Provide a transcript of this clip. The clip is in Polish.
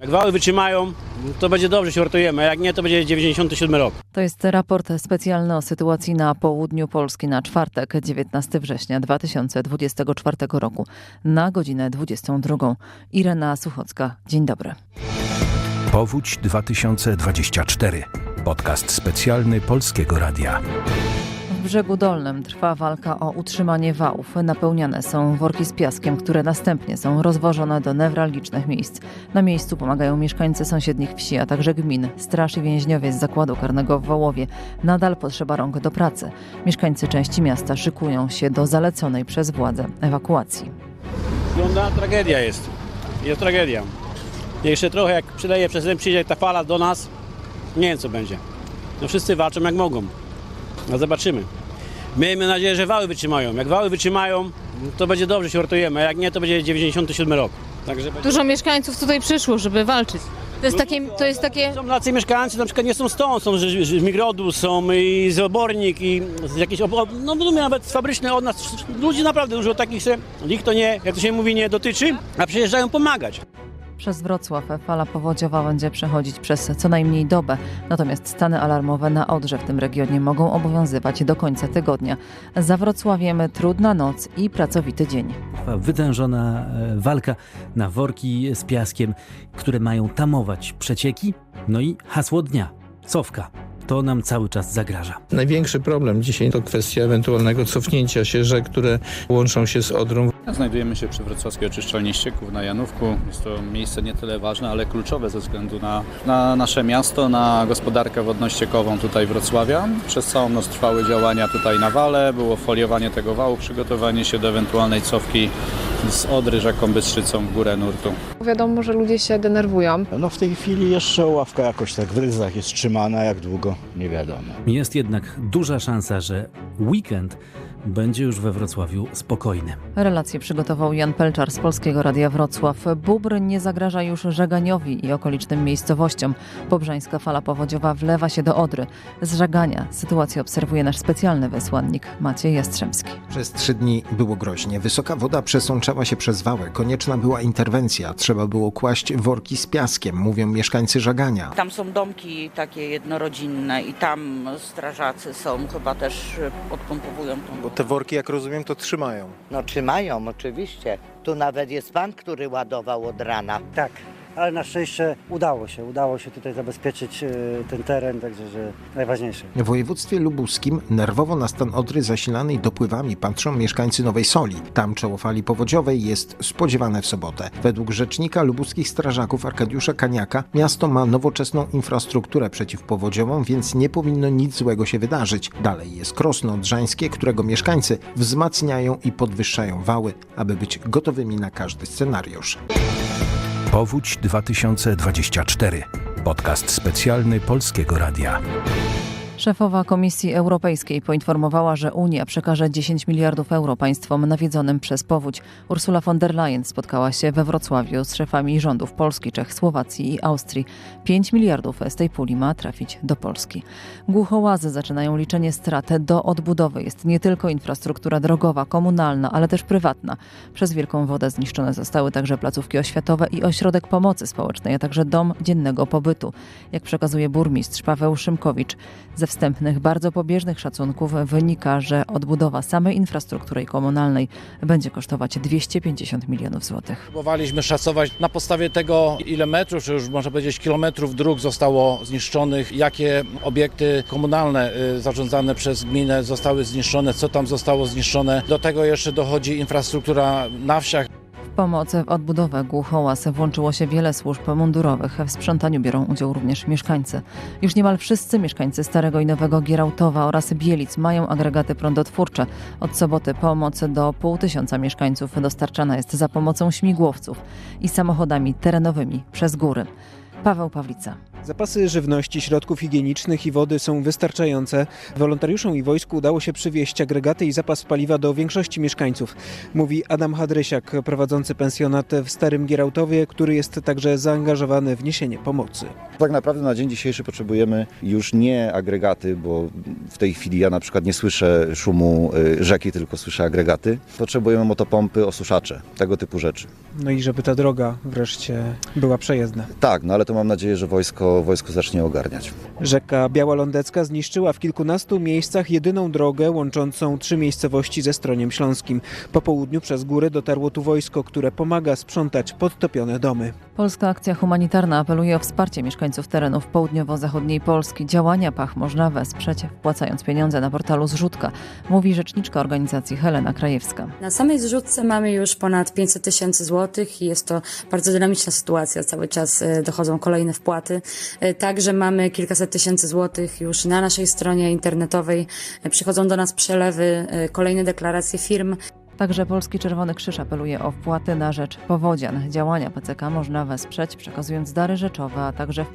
Jak wały wytrzymają, to będzie dobrze, się uratujemy, a jak nie, to będzie 97 rok. To jest raport specjalny o sytuacji na południu Polski na czwartek, 19 września 2024 roku, na godzinę 22. Irena Suchocka, dzień dobry. Powódź 2024. Podcast specjalny Polskiego Radia. Brzegu dolnym trwa walka o utrzymanie wałów. Napełniane są worki z piaskiem, które następnie są rozwożone do newralgicznych miejsc. Na miejscu pomagają mieszkańcy sąsiednich wsi, a także gmin, straż i więźniowie z zakładu karnego w Wołowie. Nadal potrzeba rąk do pracy. Mieszkańcy części miasta szykują się do zaleconej przez władze ewakuacji. Wygląda tragedia jest. Jest tragedia. Jeszcze trochę, jak przyleje przez ten przyjdzie ta fala do nas, nie wiem co będzie. No wszyscy walczą jak mogą. No zobaczymy. Miejmy nadzieję, że wały wytrzymają. Jak wały wytrzymają, to będzie dobrze, się uratujemy, a jak nie, to będzie 97 rok. Także będzie... Dużo mieszkańców tutaj przyszło, żeby walczyć. To jest takie, to jest takie Są tacy mieszkańcy, na przykład nie są stąd, są z, z Migrodu, są i z Obornik, i z ob- no mówię nawet z fabryczne od nas. Ludzi naprawdę dużo takich, że ich to nie, jak to się mówi, nie dotyczy, a przyjeżdżają pomagać. Przez Wrocław fala powodziowa będzie przechodzić przez co najmniej dobę, natomiast stany alarmowe na Odrze w tym regionie mogą obowiązywać do końca tygodnia. Za Wrocławiem trudna noc i pracowity dzień. Wytężona e, walka na worki z piaskiem, które mają tamować przecieki. No i hasło dnia cofka. To nam cały czas zagraża. Największy problem dzisiaj to kwestia ewentualnego cofnięcia się rzek, które łączą się z Odrą. Znajdujemy się przy wrocławskiej oczyszczalni ścieków na Janówku. Jest to miejsce nie tyle ważne, ale kluczowe ze względu na, na nasze miasto, na gospodarkę wodno-ściekową tutaj Wrocławia. Przez całą noc trwały działania tutaj na wale, było foliowanie tego wału, przygotowanie się do ewentualnej cofki z Odry rzeką Bystrzycą w górę nurtu. Wiadomo, że ludzie się denerwują. No w tej chwili jeszcze ławka jakoś tak w ryzach jest trzymana, jak długo nie wiadomo. Jest jednak duża szansa, że weekend będzie już we Wrocławiu spokojny. Relację przygotował Jan Pelczar z Polskiego Radia Wrocław. Bóbr nie zagraża już Żaganiowi i okolicznym miejscowościom. Pobrzańska fala powodziowa wlewa się do Odry. Z Żagania sytuację obserwuje nasz specjalny wysłannik Maciej Jastrzębski. Przez trzy dni było groźnie. Wysoka woda przesączała się przez wałę. Konieczna była interwencja. Trzeba było kłaść worki z piaskiem, mówią mieszkańcy Żagania. Tam są domki takie jednorodzinne i tam strażacy są, chyba też odpompowują tą Bo te worki, jak rozumiem, to trzymają. No trzymają oczywiście. Tu nawet jest pan, który ładował od rana. Tak, ale na szczęście udało się. Udało się tutaj zabezpieczyć e, ten teren, także że najważniejsze. W województwie lubuskim nerwowo na stan Odry zasilanej dopływami patrzą mieszkańcy Nowej Soli. Tam czoło fali powodziowej jest spodziewane w sobotę. Według rzecznika lubuskich strażaków Arkadiusza Kaniaka miasto ma nowoczesną infrastrukturę przeciwpowodziową, więc nie powinno nic złego się wydarzyć. Dalej jest Krosno Odrzańskie, którego mieszkańcy wzmacniają i podwyższają wały, aby być gotowymi na każdy scenariusz. Powódź 2024. Podcast specjalny Polskiego Radia. Szefowa Komisji Europejskiej poinformowała, że Unia przekaże 10 miliardów euro państwom nawiedzonym przez powódź. Ursula von der Leyen spotkała się we Wrocławiu z szefami rządów Polski, Czech, Słowacji i Austrii. 5 miliardów z tej puli ma trafić do Polski. Głuchołazy zaczynają liczenie strat. Do odbudowy jest nie tylko infrastruktura drogowa, komunalna, ale też prywatna. Przez wielką wodę zniszczone zostały także placówki oświatowe i ośrodek pomocy społecznej, a także dom dziennego pobytu. Jak przekazuje burmistrz Paweł Szymkowicz, ze wstępnych, bardzo pobieżnych szacunków wynika, że odbudowa samej infrastruktury komunalnej będzie kosztować 250 milionów złotych. Próbowaliśmy szacować na podstawie tego, ile metrów, czy już można powiedzieć kilometrów dróg zostało zniszczonych, jakie obiekty komunalne y, zarządzane przez gminę zostały zniszczone, co tam zostało zniszczone. Do tego jeszcze dochodzi infrastruktura na wsiach. W pomoc w odbudowę Głuchołaz włączyło się wiele służb mundurowych. W sprzątaniu biorą udział również mieszkańcy. Już niemal wszyscy mieszkańcy Starego i Nowego Gierałtowa oraz Bielic mają agregaty prądotwórcze. Od soboty pomoc do pół tysiąca mieszkańców dostarczana jest za pomocą śmigłowców i samochodami terenowymi przez góry. Paweł Pawlica. Zapasy żywności, środków higienicznych i wody są wystarczające. Wolontariuszom i wojsku udało się przywieźć agregaty i zapas paliwa do większości mieszkańców, mówi Adam Hadrysiak, prowadzący pensjonat w Starym Gierautowie, który jest także zaangażowany w niesienie pomocy. Tak naprawdę na dzień dzisiejszy potrzebujemy już nie agregaty, bo w tej chwili ja na przykład nie słyszę szumu y, rzeki, tylko słyszę agregaty. Potrzebujemy motopompy, osuszacze, tego typu rzeczy. No i żeby ta droga wreszcie była przejezdna. Tak, no ale to mam nadzieję, że wojsko, wojsko zacznie ogarniać. Rzeka Biała Lądecka zniszczyła w kilkunastu miejscach jedyną drogę łączącą trzy miejscowości ze Stroniem Śląskim. Po południu przez góry dotarło tu wojsko, które pomaga sprzątać podtopione domy. Polska Akcja Humanitarna apeluje o wsparcie mieszkańców terenów południowo-zachodniej Polski. Działania PACH można wesprzeć, wpłacając pieniądze na portalu Zrzutka, mówi rzeczniczka organizacji Helena Krajewska. Na samej zrzutce mamy już ponad 500 tysięcy złotych i jest to bardzo dynamiczna sytuacja. Cały czas e, dochodzą kolejne wpłaty. E, Także mamy kilkaset tysięcy złotych już na naszej stronie internetowej. E, Przychodzą do nas przelewy, e, kolejne deklaracje firm. Także Polski Czerwony Krzyż apeluje o wpłaty na rzecz powodzian. Działania PCK można wesprzeć, przekazując dary rzeczowe, a także wpłaty